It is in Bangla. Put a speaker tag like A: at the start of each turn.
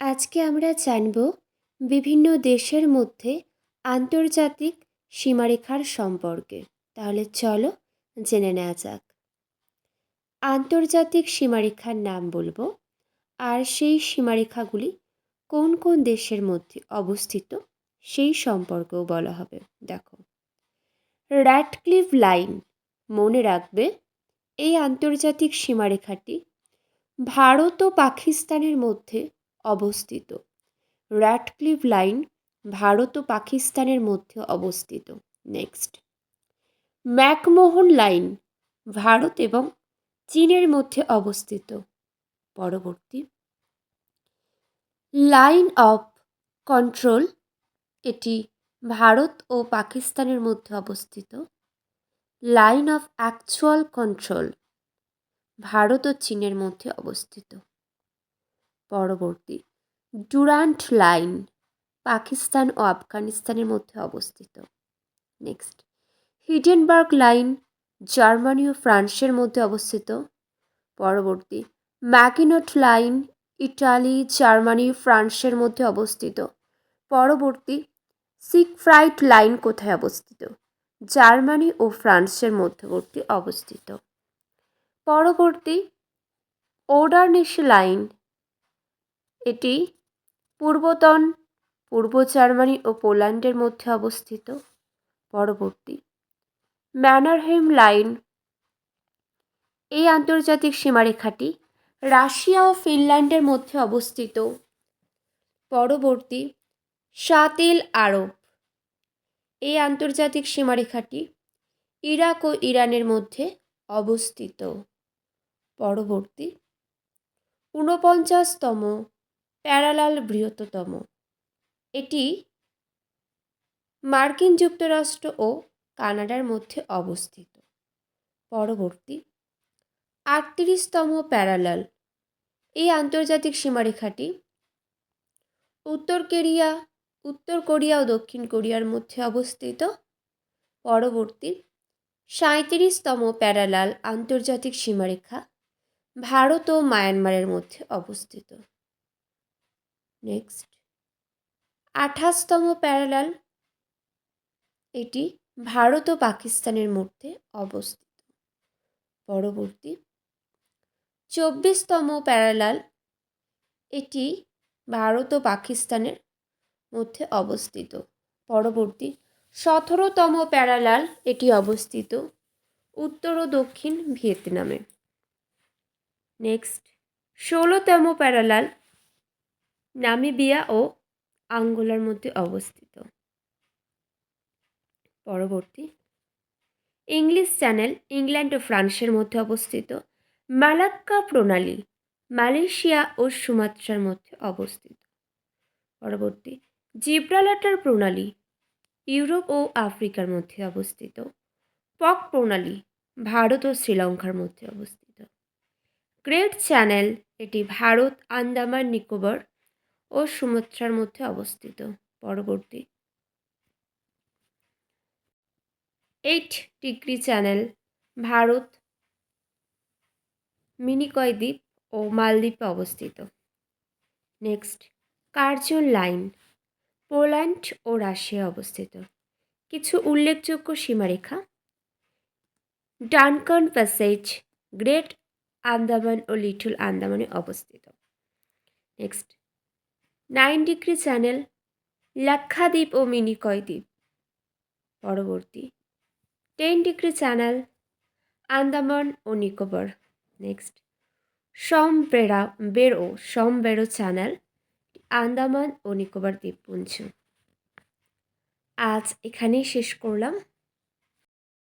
A: আজকে আমরা জানব বিভিন্ন দেশের মধ্যে আন্তর্জাতিক সীমারেখার সম্পর্কে। তাহলে চলো জেনে নেওয়া যাক। আন্তর্জাতিক সীমারেখার নাম বলব, আর সেই সীমারেখাগুলি কোন কোন দেশের মধ্যে অবস্থিত সেই সম্পর্কেও বলা হবে। দেখো র্যাটক্লিফ লাইন মনে রাখবে, এই আন্তর্জাতিক সীমারেখাটি ভারত ও পাকিস্তানের মধ্যে অবস্থিত। র্যাটক্লিফ লাইন ভারত ও পাকিস্তানের মধ্যে অবস্থিত। নেক্সট ম্যাকমোহন লাইন ভারত এবং চীনের মধ্যে অবস্থিত। পরবর্তী। লাইন অফ কন্ট্রোল এটি ভারত ও পাকিস্তানের মধ্যে অবস্থিত। Line of actual control Bharat ও চীনের মধ্যে অবস্থিত। পরবর্তী। ডুরান্ট লাইন পাকিস্তান ও আফগানিস্তানের মধ্যে অবস্থিত। নেক্সট হিডেনবার্গ লাইন জার্মানি ও ফ্রান্সের মধ্যে অবস্থিত। পরবর্তী ম্যাকিনট লাইন ইটালি, জার্মানি ফ্রান্সের মধ্যে অবস্থিত। পরবর্তী সিকফ্রাইট লাইন কোথায় অবস্থিত? জার্মানি ও ফ্রান্সের মধ্যবর্তী অবস্থিত। পরবর্তী ওডারনিশ লাইন এটি পূর্বতন পূর্ব জার্মানি ও পোল্যান্ডের মধ্যে অবস্থিত। পরবর্তী। Mannerheim line. এই আন্তর্জাতিক সীমারেখাটি রাশিয়া ও ফিনল্যান্ডের মধ্যে অবস্থিত। পরবর্তী। সাতিল আরব। এই আন্তর্জাতিক সীমারেখাটি ইরাক ও ইরানের মধ্যে অবস্থিত। পরবর্তী। ঊনপঞ্চাশতম। প্যারালাল বৃহত্তম। এটি মার্কিন যুক্তরাষ্ট্র ও কানাডার মধ্যে অবস্থিত। পরবর্তী, আটত্রিশতম প্যারালাল। এই আন্তর্জাতিক সীমারেখাটি উত্তর কোরিয়া উত্তর কোরিয়া ও দক্ষিণ কোরিয়ার মধ্যে অবস্থিত। পরবর্তী সাঁত্রিশতম প্যারালাল আন্তর্জাতিক সীমারেখা ভারত ও মায়ানমারের মধ্যে অবস্থিত। নেক্সট আঠাশতম প্যারালাল এটি ভারত ও পাকিস্তানের মধ্যে অবস্থিত। পরবর্তী। চব্বিশতম প্যারালাল এটি ভারত ও পাকিস্তানের মধ্যে অবস্থিত। পরবর্তী। সতেরোতম প্যারালাল এটি অবস্থিত উত্তর ও দক্ষিণ ভিয়েতনামে। নেক্সট ষোলোতম প্যারালাল নামিবিয়া ও আঙ্গোলার মধ্যে অবস্থিত। পরবর্তী। ইংলিশ চ্যানেল ইংল্যান্ড ও ফ্রান্সের মধ্যে অবস্থিত। মালাক্কা প্রণালী মালয়েশিয়া ও সুমাত্রার মধ্যে অবস্থিত। পরবর্তী। জিব্রালাটার প্রণালী ইউরোপ ও আফ্রিকার মধ্যে অবস্থিত। পক প্রণালী ভারত ও শ্রীলঙ্কার মধ্যে অবস্থিত। গ্রেট চ্যানেল এটি ভারত, আন্দামান, নিকোবর ও সুমাত্রার মধ্যে অবস্থিত। পরবর্তী। Eight degree channel, Bharat Minicoy দ্বীপ ও মালদ্বীপে অবস্থিত। নেক্সট। কার্জন লাইন, পোল্যান্ড ও রাশিয়া অবস্থিত। কিছু উল্লেখযোগ্য সীমারেখা। ডানকন প্যাসেজ, গ্রেট আন্দামান ও লিটল আন্দামানে অবস্থিত। Next. Nine degree channel, Lakshadweep ও মিনিকয় দ্বীপ। পরবর্তী। টেন ডিগ্রি চ্যানেল, আন্দামান ও নিকোবর। নেক্সট। সম বেড়া, বেরো সম বেরো চ্যানেল, আন্দামান ও নিকোবর দ্বীপপুঞ্জ। আজ এখানেই শেষ করলাম।